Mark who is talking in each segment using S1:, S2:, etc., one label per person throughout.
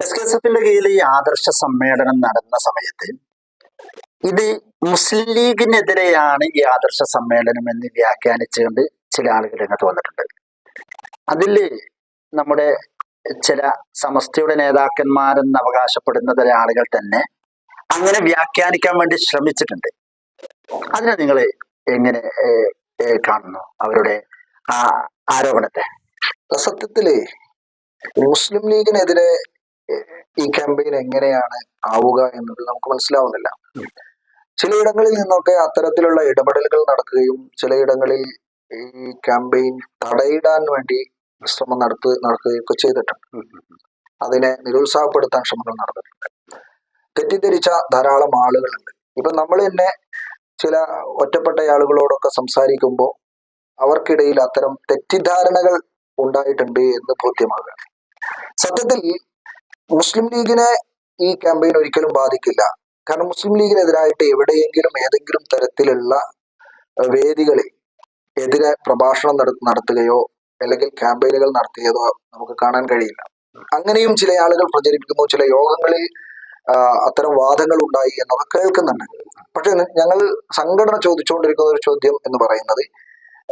S1: S K S എഫിന്റെ കീഴിൽ ഈ ആദർശ സമ്മേളനം നടന്ന സമയത്ത് ഇത് മുസ്ലിം ലീഗിനെതിരെയാണ് ഈ ആദർശ സമ്മേളനം എന്ന് വ്യാഖ്യാനിച്ചുകൊണ്ട് ചില ആളുകൾ രംഗത്ത് വന്നിട്ടുണ്ട് അതിൽ നമ്മുടെ ചില സമസ്തയുടെ നേതാക്കന്മാരെന്ന് അവകാശപ്പെടുന്ന ചില ആളുകൾ തന്നെ അങ്ങനെ വ്യാഖ്യാനിക്കാൻ വേണ്ടി ശ്രമിച്ചിട്ടുണ്ട്. അതിനെ നിങ്ങൾ എങ്ങനെ കാണുന്നു അവരുടെ ആ ആരോപണത്തെ?
S2: സത്യത്തിൽ മുസ്ലിം ലീഗിനെതിരെ ഈ ക്യാമ്പയിൻ എങ്ങനെയാണ് ആവുക എന്നുള്ളത് നമുക്ക് മനസ്സിലാവുന്നില്ല. ചിലയിടങ്ങളിൽ നിന്നൊക്കെ അത്തരത്തിലുള്ള ഇടപെടലുകൾ നടക്കുകയും ചിലയിടങ്ങളിൽ ഈ ക്യാമ്പയിൻ തടയിടാൻ വേണ്ടി ശ്രമം നടത്തു നടക്കുകയും ഒക്കെ ചെയ്തിട്ടുണ്ട്. അതിനെ നിരുത്സാഹപ്പെടുത്താൻ ശ്രമങ്ങൾ നടന്നിട്ടുണ്ട്. തെറ്റിദ്ധരിച്ച ധാരാളം ആളുകളുണ്ട്. ഇപ്പൊ നമ്മൾ തന്നെ ചില ഒറ്റപ്പെട്ട ആളുകളോടൊക്കെ സംസാരിക്കുമ്പോൾ അവർക്കിടയിൽ അത്തരം തെറ്റിദ്ധാരണകൾ ഉണ്ടായിട്ടുണ്ട് എന്ന് ബോധ്യമാകുകയാണ്. സത്യത്തിൽ മുസ്ലിം ലീഗിനെ ഈ ക്യാമ്പയിൻ ഒരിക്കലും ബാധിക്കില്ല. കാരണം മുസ്ലിം ലീഗിനെതിരായിട്ട് എവിടെയെങ്കിലും ഏതെങ്കിലും തരത്തിലുള്ള വേദികളിൽ എതിരെ പ്രഭാഷണം നട- നടത്തുകയോ അല്ലെങ്കിൽ ക്യാമ്പയിനുകൾ നടത്തിയതോ നമുക്ക് കാണാൻ കഴിയില്ല. അങ്ങനെയും ചില ആളുകൾ പ്രചരിപ്പിക്കുന്നു. ചില യോഗങ്ങളിൽ അത്തരം വാദങ്ങൾ ഉണ്ടായി എന്നൊക്കെ കേൾക്കുന്നുണ്ട്. പക്ഷെ ഞങ്ങൾ സംഘടന ചോദിച്ചുകൊണ്ടിരിക്കുന്ന ഒരു ചോദ്യം എന്ന് പറയുന്നത്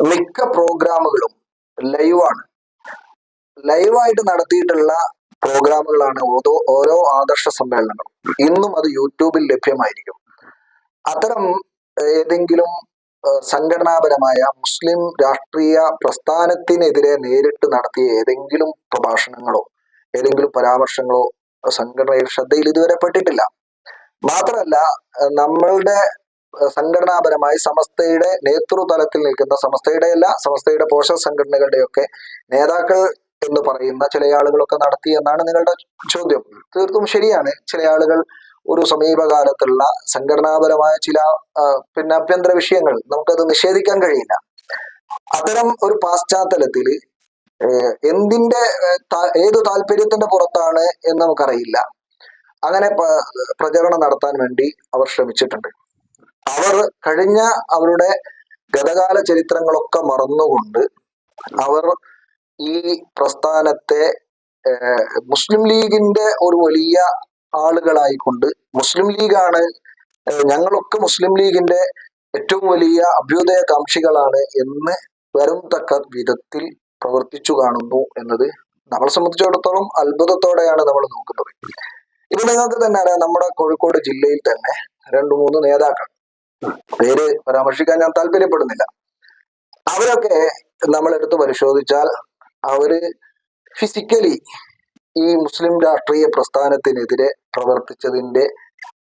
S2: മിക്ക പ്രോഗ്രാമുകളും ലൈവാണ് ലൈവായിട്ട് നടത്തിയിട്ടുള്ള പ്രോഗ്രാമുകളാണ് ഓരോ ഓരോ ആദർശ സമ്മേളനങ്ങളും. ഇന്നും അത് യൂട്യൂബിൽ ലഭ്യമായിരിക്കും. അത്തരം ഏതെങ്കിലും സംഘടനാപരമായ മുസ്ലിം രാഷ്ട്രീയ പ്രസ്ഥാനത്തിനെതിരെ നേരിട്ട് നടത്തിയ ഏതെങ്കിലും പ്രഭാഷണങ്ങളോ ഏതെങ്കിലും പരാമർശങ്ങളോ സംഘടനയുടെ ശ്രദ്ധയിൽ ഇതുവരെ പെട്ടിട്ടില്ല. മാത്രമല്ല നമ്മളുടെ സംഘടനാപരമായി സമസ്തയുടെ നേതൃതലത്തിൽ നിൽക്കുന്ന സമസ്തയുടെ അല്ല സമസ്തയുടെ പോഷക സംഘടനകളുടെയൊക്കെ നേതാക്കൾ എന്ന് പറയുന്ന ചില ആളുകളൊക്കെ നടത്തി എന്നാണ് നിങ്ങളുടെ ചോദ്യം. തീർത്തും ശരിയാണ്. ചില ആളുകൾ ഒരു സമീപകാലത്തുള്ള സംഘടനാപരമായ ചില പിന്നെ ആഭ്യന്തര വിഷയങ്ങൾ നമുക്കത് നിഷേധിക്കാൻ കഴിയില്ല. അത്തരം ഒരു പാശ്ചാത്തലത്തിൽ എന്തിന്റെ ഏത് താല്പര്യത്തിന്റെ പുറത്താണ് എന്ന് നമുക്കറിയില്ല. അങ്ങനെ പ്രചരണം നടത്താൻ വേണ്ടി അവർ ശ്രമിച്ചിട്ടുണ്ട്. അവർ കഴിഞ്ഞ അവരുടെ ഗതകാല ചരിത്രങ്ങളൊക്കെ മറന്നുകൊണ്ട് അവർ ഈ പ്രസ്ഥാനത്തെ മുസ്ലിം ലീഗിന്റെ ഒരു വലിയ ആളുകളായിക്കൊണ്ട് മുസ്ലിം ലീഗാണ് ഞങ്ങളൊക്കെ മുസ്ലിം ലീഗിന്റെ ഏറ്റവും വലിയ അഭ്യുദയകാംക്ഷികളാണ് എന്ന് വരും തക്ക വിധത്തിൽ പ്രവർത്തിച്ചു കാണുന്നു എന്നത് നമ്മളെ സംബന്ധിച്ചിടത്തോളം അത്ഭുതത്തോടെയാണ് നമ്മൾ നോക്കുന്നത്. ഇപ്പൊ നിങ്ങൾക്ക് തന്നെ അറിയാം നമ്മുടെ കോഴിക്കോട് ജില്ലയിൽ തന്നെ രണ്ടു മൂന്ന് നേതാക്കൾ. പേര് പരാമർശിക്കാൻ ഞാൻ താല്പര്യപ്പെടുന്നില്ല. അവരൊക്കെ നമ്മൾ എടുത്ത് പരിശോധിച്ചാൽ അവർ ഫിസിക്കലി ഈ മുസ്ലിം രാഷ്ട്രീയ പ്രസ്ഥാനത്തിനെതിരെ പ്രവർത്തിച്ചതിന്റെ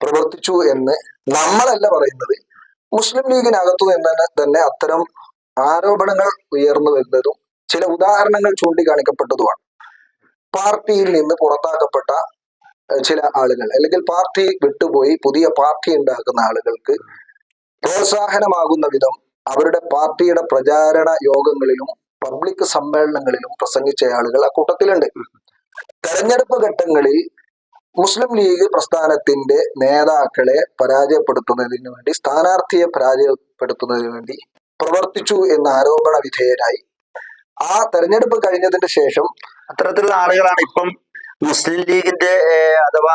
S2: പ്രവർത്തിച്ചു എന്ന് നമ്മളല്ല പറയുന്നത്. മുസ്ലിം ലീഗിനകത്തു നിന്ന് തന്നെ തന്നെ അത്തരം ആരോപണങ്ങൾ ഉയർന്നു വരുന്നതും ചില ഉദാഹരണങ്ങൾ ചൂണ്ടിക്കാണിക്കപ്പെട്ടതുമാണ്. പാർട്ടിയിൽ നിന്ന് പുറത്താക്കപ്പെട്ട ചില ആളുകൾ അല്ലെങ്കിൽ പാർട്ടി വിട്ടുപോയി പുതിയ പാർട്ടി ഉണ്ടാക്കുന്ന ആളുകൾക്ക് പ്രോത്സാഹനമാകുന്ന വിധം അവരുടെ പാർട്ടിയുടെ പ്രചാരണ യോഗങ്ങളിലും പബ്ലിക് സമ്മേളനങ്ങളിലും പ്രസംഗിച്ച ആളുകൾ ആ കൂട്ടത്തിലുണ്ട്. തെരഞ്ഞെടുപ്പ് ഘട്ടങ്ങളിൽ മുസ്ലിം ലീഗ് പ്രസ്ഥാനത്തിന്റെ നേതാക്കളെ പരാജയപ്പെടുത്തുന്നതിന് വേണ്ടി സ്ഥാനാർത്ഥിയെ പരാജയപ്പെടുത്തുന്നതിന് വേണ്ടി പ്രവർത്തിച്ചു എന്ന ആരോപണ വിധേയരായി. ആ തെരഞ്ഞെടുപ്പ് കഴിഞ്ഞതിന്റെ ശേഷം
S1: അത്തരത്തിലുള്ള ആളുകളാണ് ഇപ്പം മുസ്ലിം ലീഗിന്റെ അഥവാ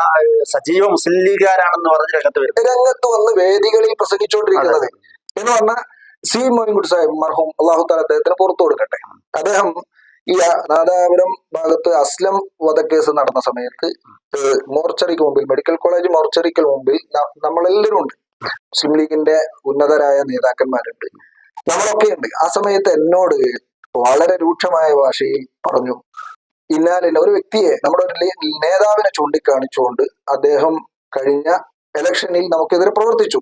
S1: സജീവ മുസ്ലിം ലീഗുകാരാണെന്ന് പറഞ്ഞ് രംഗത്ത് വരുന്നത്.
S2: രംഗത്ത് വന്ന് വേദികളിൽ പ്രസംഗിച്ചുകൊണ്ടിരിക്കുന്നത്. എന്ന് പറഞ്ഞാൽ സി മോയിൻകുട്ടി സാഹിബ് മർഹൂം. അള്ളാഹു താല അദ്ദേഹത്തിന് പുറത്തു കൊടുക്കട്ടെ. അദ്ദേഹം ഈ നാദാപുരം ഭാഗത്ത് അസ്ലം വധക്കേസ് നടന്ന സമയത്ത് മോർച്ചറിക്ക് മുമ്പിൽ മെഡിക്കൽ കോളേജ് മോർച്ചറിക്ക് മുമ്പിൽ നമ്മളെല്ലാവരും ഉണ്ട്. മുസ്ലിം ലീഗിന്റെ ഉന്നതരായ നേതാക്കന്മാരുണ്ട്. നമ്മളൊക്കെ ഉണ്ട് ആ സമയത്ത് എന്നോട് വളരെ രൂക്ഷമായ ഭാഷയിൽ പറഞ്ഞു ഇന്നാലിന് ഒരു വ്യക്തിയെ നമ്മുടെ ഒരു നേതാവിനെ ചൂണ്ടിക്കാണിച്ചുകൊണ്ട് അദ്ദേഹം കഴിഞ്ഞ ഇലക്ഷനിൽ നമുക്കെതിരെ പ്രവർത്തിച്ചു.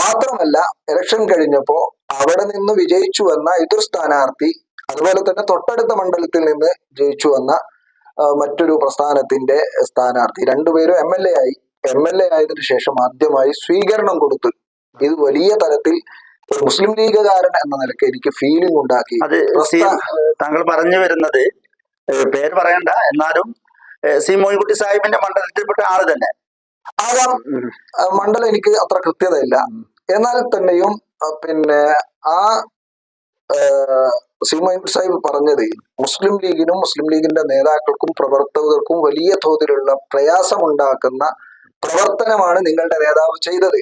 S2: മാത്രമല്ല ഇലക്ഷൻ കഴിഞ്ഞപ്പോ അവിടെ നിന്ന് വിജയിച്ചു വന്ന എതിർ സ്ഥാനാർത്ഥി അതുപോലെ തന്നെ തൊട്ടടുത്ത മണ്ഡലത്തിൽ നിന്ന് ജയിച്ചു വന്ന മറ്റൊരു പ്രസ്ഥാനത്തിന്റെ സ്ഥാനാർത്ഥി. രണ്ടുപേരും എം എൽ എ ആയി. എം എൽ എ ആയതിനു ശേഷം ആദ്യമായി സ്വീകരണം കൊടുത്തു. ഇത് വലിയ തരത്തിൽ ഒരു മുസ്ലിം ലീഗുകാരൻ എന്ന നിലയ്ക്ക് എനിക്ക് ഫീലിംഗ് ഉണ്ടാക്കി.
S1: അത് താങ്കൾ പറഞ്ഞു വരുന്നത് പേര് പറയണ്ട. എന്നാലും സി മോയിൻകുട്ടി സാഹിബിന്റെ മണ്ഡലത്തിൽപ്പെട്ട ആൾ തന്നെ.
S2: ആകാം മണ്ഡലം എനിക്ക് അത്ര കൃത്യതയില്ല. എന്നാൽ തന്നെയും പിന്നെ ആ ആ, സീമോൻ സാഹിബ് പറഞ്ഞത് മുസ്ലിം ലീഗിനും മുസ്ലിം ലീഗിന്റെ നേതാക്കൾക്കും പ്രവർത്തകർക്കും വലിയ തോതിലുള്ള പ്രയാസമുണ്ടാക്കുന്ന പ്രവർത്തനമാണ് നിങ്ങളുടെ നേതാവ് ചെയ്തത്.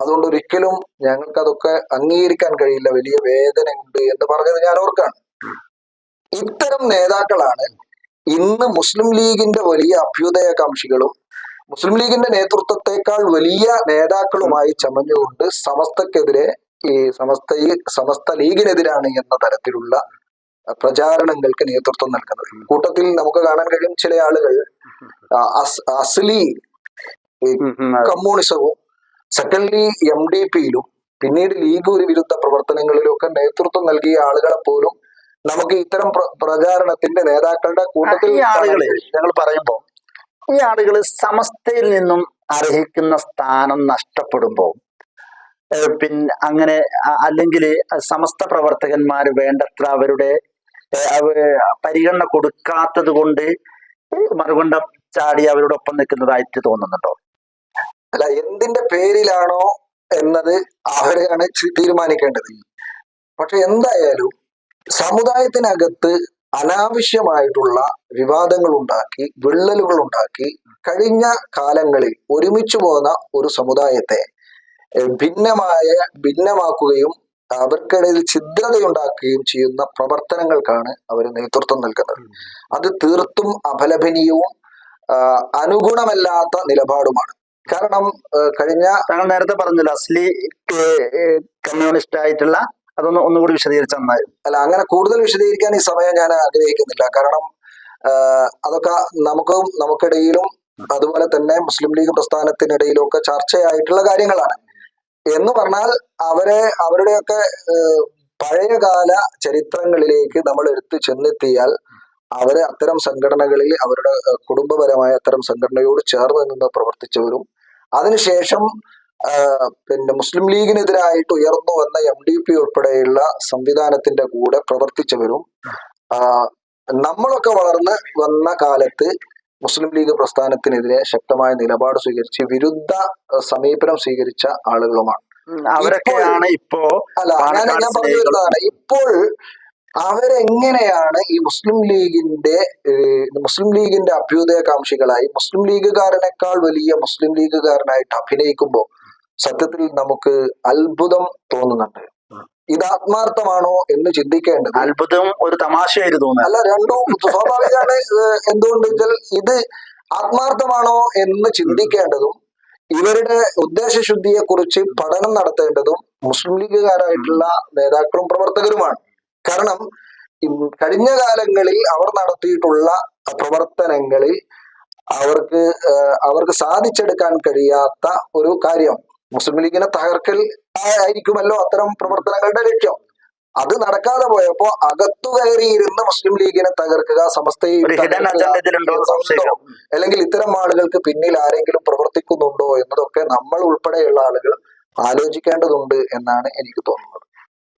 S2: അതുകൊണ്ട് ഒരിക്കലും ഞങ്ങൾക്ക് അതൊക്കെ അംഗീകരിക്കാൻ കഴിയില്ല. വലിയ വേദന ഉണ്ട് എന്ന് പറഞ്ഞത് ഞാൻ ഓർക്കാണ് ഇത്തരം നേതാക്കളാണ് ഇന്ന് മുസ്ലിം ലീഗിന്റെ വലിയ അഭ്യുദയകാംക്ഷികളും മുസ്ലിം ലീഗിന്റെ നേതൃത്വത്തെക്കാൾ വലിയ നേതാക്കളുമായി ചമഞ്ഞുകൊണ്ട് സമസ്തക്കെതിരെ ഈ സമസ്ത സമസ്ത ലീഗിനെതിരാണ് എന്ന തരത്തിലുള്ള പ്രചാരണങ്ങൾക്ക് നേതൃത്വം നൽകുന്നത്. കൂട്ടത്തിൽ നമുക്ക് കാണാൻ കഴിയും ചില ആളുകൾ അസ്ലി കമ്മ്യൂണിസവും സെക്കൻഡ്ലി എം ഡി പിയിലും പിന്നീട് ലീഗ് ഒരു വിരുദ്ധ പ്രവർത്തനങ്ങളിലും ഒക്കെ നേതൃത്വം നൽകിയ ആളുകളെ പോലും നമുക്ക് ഇത്തരം പ്രചാരണത്തിന്റെ നേതാക്കളുടെ കൂട്ടത്തിൽ
S1: ഞങ്ങൾ പറയുമ്പോൾ ഈ ആളുകൾ സമസ്തയിൽ നിന്നും അർഹിക്കുന്ന സ്ഥാനം നഷ്ടപ്പെടുമ്പോൾ പിന്നെ അങ്ങനെ അല്ലെങ്കിൽ സമസ്ത പ്രവർത്തകന്മാർ വേണ്ടത്ര അവരുടെ പരിഗണന കൊടുക്കാത്തത് കൊണ്ട് മറുകൊണ്ടം ചാടി അവരോടൊപ്പം നിൽക്കുന്നതായിട്ട് തോന്നുന്നുണ്ടോ?
S2: അല്ല എന്തിന്റെ പേരിലാണോ എന്നത് അവരെയാണ് തീരുമാനിക്കേണ്ടത്. പക്ഷെ എന്തായാലും സമുദായത്തിനകത്ത് അനാവശ്യമായിട്ടുള്ള വിവാദങ്ങൾ ഉണ്ടാക്കി വിള്ളലുകൾ ഉണ്ടാക്കി കഴിഞ്ഞ കാലങ്ങളിൽ ഒരുമിച്ചു പോന്ന ഒരു സമുദായത്തെ ഭിന്നമായ ഭിന്നമാക്കുകയും അവർക്കിടയിൽ ഛിദ്രതയുണ്ടാക്കുകയും ചെയ്യുന്ന പ്രവർത്തനങ്ങൾക്കാണ് അവർ നേതൃത്വം നൽകുന്നത്. അത് തീർത്തും അപലപനീയവും അനുഗുണമല്ലാത്ത നിലപാടുമാണ്. കാരണം കഴിഞ്ഞ
S1: നേരത്തെ പറഞ്ഞല്ലോ അസ്ലി കമ്മ്യൂണിസ്റ്റ് ആയിട്ടുള്ള അതൊന്ന് ഒന്നുകൂടി വിശദീകരിച്ചു നന്നായി.
S2: അല്ല അങ്ങനെ കൂടുതൽ വിശദീകരിക്കാൻ ഈ സമയം ഞാൻ ആഗ്രഹിക്കുന്നില്ല. കാരണം അതൊക്കെ നമുക്കും നമുക്കിടയിലും അതുപോലെ തന്നെ മുസ്ലിം ലീഗ് പ്രസ്ഥാനത്തിനിടയിലും ഒക്കെ ചർച്ചയായിട്ടുള്ള കാര്യങ്ങളാണ്. എന്ന് പറഞ്ഞാൽ അവരെ അവരുടെയൊക്കെ പഴയകാല ചരിത്രങ്ങളിലേക്ക് നമ്മൾ എടുത്തു ചെന്നെത്തിയാൽ അവരെ അത്തരം സംഘടനകളിൽ അവരുടെ കുടുംബപരമായ അത്തരം സംഘടനയോട് ചേർന്ന് നിന്ന് പ്രവർത്തിച്ചവരും അതിനുശേഷം പിന്നെ മുസ്ലിം ലീഗിനെതിരായിട്ട് ഉയർന്നു വന്ന എം ഡി പി ഉൾപ്പെടെയുള്ള സംവിധാനത്തിന്റെ കൂടെ പ്രവർത്തിച്ചവരും നമ്മളൊക്കെ വളർന്ന് വന്ന കാലത്ത് മുസ്ലിം ലീഗ് പ്രസ്ഥാനത്തിനെതിരെ ശക്തമായ നിലപാട് സ്വീകരിച്ച് വിരുദ്ധ സമീപനം സ്വീകരിച്ച ആളുകളുമാണ്
S1: അവരൊക്കെയാണ് ഇപ്പോ
S2: അല്ല ഞാൻ ഞാൻ പറഞ്ഞു. വരുന്നതാണ് ഇപ്പോൾ അവരെങ്ങനെയാണ് ഈ മുസ്ലിം ലീഗിന്റെ മുസ്ലിം ലീഗിന്റെ അഭ്യുദയകാംക്ഷികളായി മുസ്ലിം ലീഗുകാരനേക്കാൾ വലിയ മുസ്ലിം ലീഗുകാരനായിട്ട് അഭിനയിക്കുമ്പോൾ സത്യത്തിൽ നമുക്ക് അത്ഭുതം തോന്നുന്നുണ്ട്. ഇത് ആത്മാർത്ഥമാണോ എന്ന് ചിന്തിക്കേണ്ടത്?
S1: അത്ഭുതം ഒരു തമാശയായിട്ട് തോന്നുന്നു.
S2: അല്ല രണ്ടും സ്വാഭാവികമാണ്. എന്തുകൊണ്ട് വെച്ചാൽ ഇത് ആത്മാർത്ഥമാണോ എന്ന് ചിന്തിക്കേണ്ടതും ഇവരുടെ ഉദ്ദേശശുദ്ധിയെ കുറിച്ച് പഠനം നടത്തേണ്ടതും മുസ്ലിം ലീഗുകാരായിട്ടുള്ള നേതാക്കളും പ്രവർത്തകരുമാണ്. കാരണം കഴിഞ്ഞ കാലങ്ങളിൽ അവർ നടത്തിയിട്ടുള്ള പ്രവർത്തനങ്ങളിൽ അവർക്ക് അവർക്ക് സാധിച്ചെടുക്കാൻ കഴിയാത്ത ഒരു കാര്യം. മുസ്ലിം ലീഗിനെ തകർക്കൽ ആയിരിക്കുമല്ലോ അത്തരം പ്രവർത്തനങ്ങളുടെ ലക്ഷ്യം. അത് നടക്കാതെ പോയപ്പോ അകത്തു കയറിയിരുന്ന് മുസ്ലിം ലീഗിനെ തകർക്കുക സമസ്തയെ അല്ലെങ്കിൽ ഇത്തരം ആളുകൾക്ക് പിന്നിൽ ആരെങ്കിലും പ്രവർത്തിക്കുന്നുണ്ടോ എന്നതൊക്കെ നമ്മൾ ഉൾപ്പെടെയുള്ള ആളുകൾ ആലോചിക്കേണ്ടതുണ്ട് എന്നാണ് എനിക്ക് തോന്നുന്നത്.